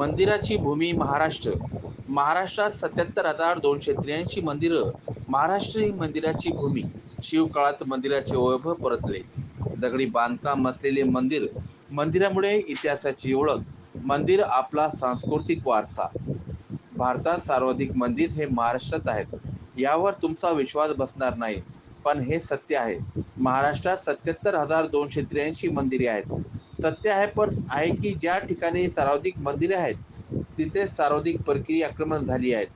मंदिराची भूमी महाराष्ट्र. महाराष्ट्रात सत्याहत्तर हजार दोनशे त्र्याऐंशी मंदिरं महाराष्ट्र ही मंदिराची भूमी. शिवकाळात मंदिराचे वैभव परतले. दगडी बांधकाम असलेले मंदिर मंदिरामुळे इतिहासाची ओळख. मंदिर आपला सांस्कृतिक वारसा. भारतात सर्वाधिक मंदिर हे महाराष्ट्रात आहेत. यावर तुमचा विश्वास बसणार नाही. पण हे सत्य आहे. महाराष्ट्रात सत्याहत्तर हजार दोनशे त्र्याऐंशी मंदिरे आहेत. सत्य आहे पण आहे की ज्या ठिकाणी सर्वाधिक मंदिरे आहेत तिथे सर्वाधिक परकीय आक्रमण झाली आहेत.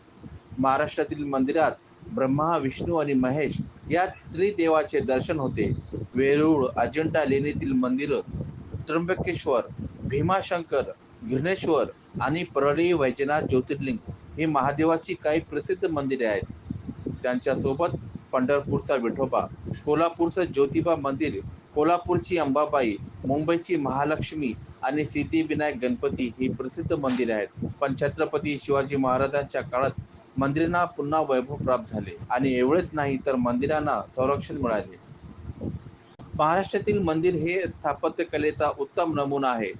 महाराष्ट्रातील मंदिरात ब्रह्मा विष्णू आणि महेश या त्रिदेवाचे दर्शन होते. वेरूळ अजिंठा लेणीतील मंदिरं त्र्यंबकेश्वर भीमाशंकर घृणेश्वर आणि परळी वैजनाथ ज्योतिर्लिंग ही महादेवाची काही प्रसिद्ध मंदिरे आहेत. त्यांच्यासोबत पंढरपूरचा विठोबा कोल्हापूरचं ज्योतिबा मंदिर कोल्हापूरची अंबाबाई मुंबईची महालक्ष्मी आणि सिद्धिविनायक गणपती ही प्रसिद्ध मंदिरे आहेत. पण छत्रपती शिवाजी महाराजांच्या काळात मंदिरांना पुन्हा वैभव प्राप्त झाले आणि एवढेच नाही तर मंदिरांना संरक्षण मिळाले. महाराष्ट्रातील मंदिर हे स्थापत्यकलेचा उत्तम नमुना आहे.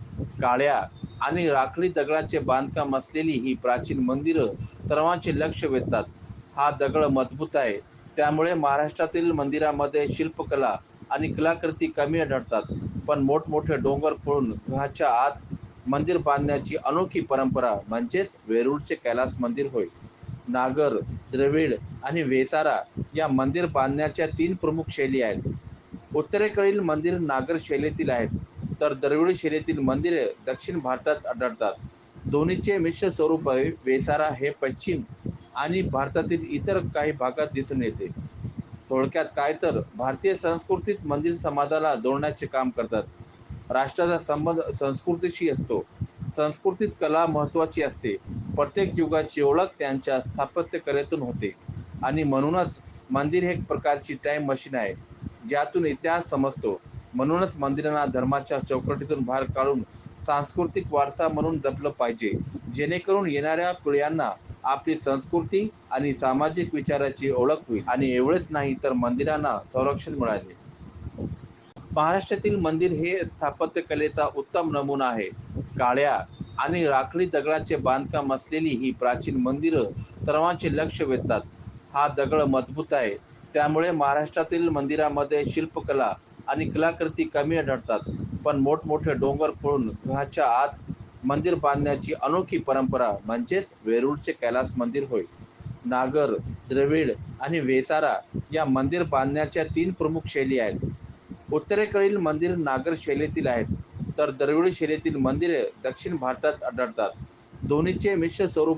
काळ्या आणि राखडी दगडाचे बांधकाम असलेली ही प्राचीन मंदिरं सर्वांचे लक्ष वेधतात. हा दगड मजबूत आहे. त्यामुळे महाराष्ट्रातील मंदिरामध्ये शिल्पकला आणि कलाकृती कमी आढळतात. पण मोठमोठे डोंगर फोडून गृहाच्या आत मंदिर बांधण्याची अनोखी परंपरा म्हणजेच वेरूळचे कैलास मंदिर होय. नागर द्रविड आणि वेसारा या मंदिर बांधण्याच्या तीन प्रमुख शैली आहेत. उत्तरेकडील मंदिर नागर शैलीतील आहेत तर द्रविड शैलीतील मंदिरे दक्षिण भारतात आढळतात. दोन्हीचे मिश्र स्वरूप आहे वेसारा हे पश्चिम आणि भारतातील इतर काही भागात दिसून येते. थोडक्यात काय तर भारतीय संस्कृतीत मंदिर समाजाला जोडण्याचे काम करतात. राष्ट्राचा संबंध संस्कृतीशी असतो. संस्कृतीत कला महत्त्वाची असते. प्रत्येक युगाची ओळख त्यांच्या स्थापत्यकलेतून होते. आणि म्हणूनच मंदिर हे एक प्रकारची टाईम मशीन आहे. ज्यातून इतिहास समजतो. म्हणूनच मंदिरांना धर्माच्या चौकटीतून बाहेर काढून सांस्कृतिक वारसा म्हणून जपलं पाहिजे. जेणेकरून येणाऱ्या पिढ्यांना आपली संस्कृती आणि सामाजिक विचाराची ओळख होईल. आणि एवढेच नाही तर मंदिरांना संरक्षण मिळाले. महाराष्ट्रातील मंदिर हे स्थापत्यकलेचा उत्तम नमुना आहे. काळ्या आणि राखडी दगडाचे बांधकाम असलेली ही प्राचीन मंदिरं सर्वांचे लक्ष वेधतात. हा दगड मजबूत आहे. त्यामुळे महाराष्ट्रातील मंदिरामध्ये शिल्पकला आणि कलाकृती कमी आढळतात. पण मोठमोठे डोंगर फोडून घराच्या आत मंदिर बांधण्याची अनोखी परंपरा म्हणजेच वेरूळचे कैलास मंदिर होय. नागर द्रविड आणि वेसारा या मंदिर बांधण्याच्या तीन प्रमुख शैली आहेत. उत्तरेकडील मंदिर नागर शैलीतील आहेत तर द्रविड शैलीतील मंदिरे दक्षिण भारतात आढळतात. दोन्हीचे मिश्र स्वरूप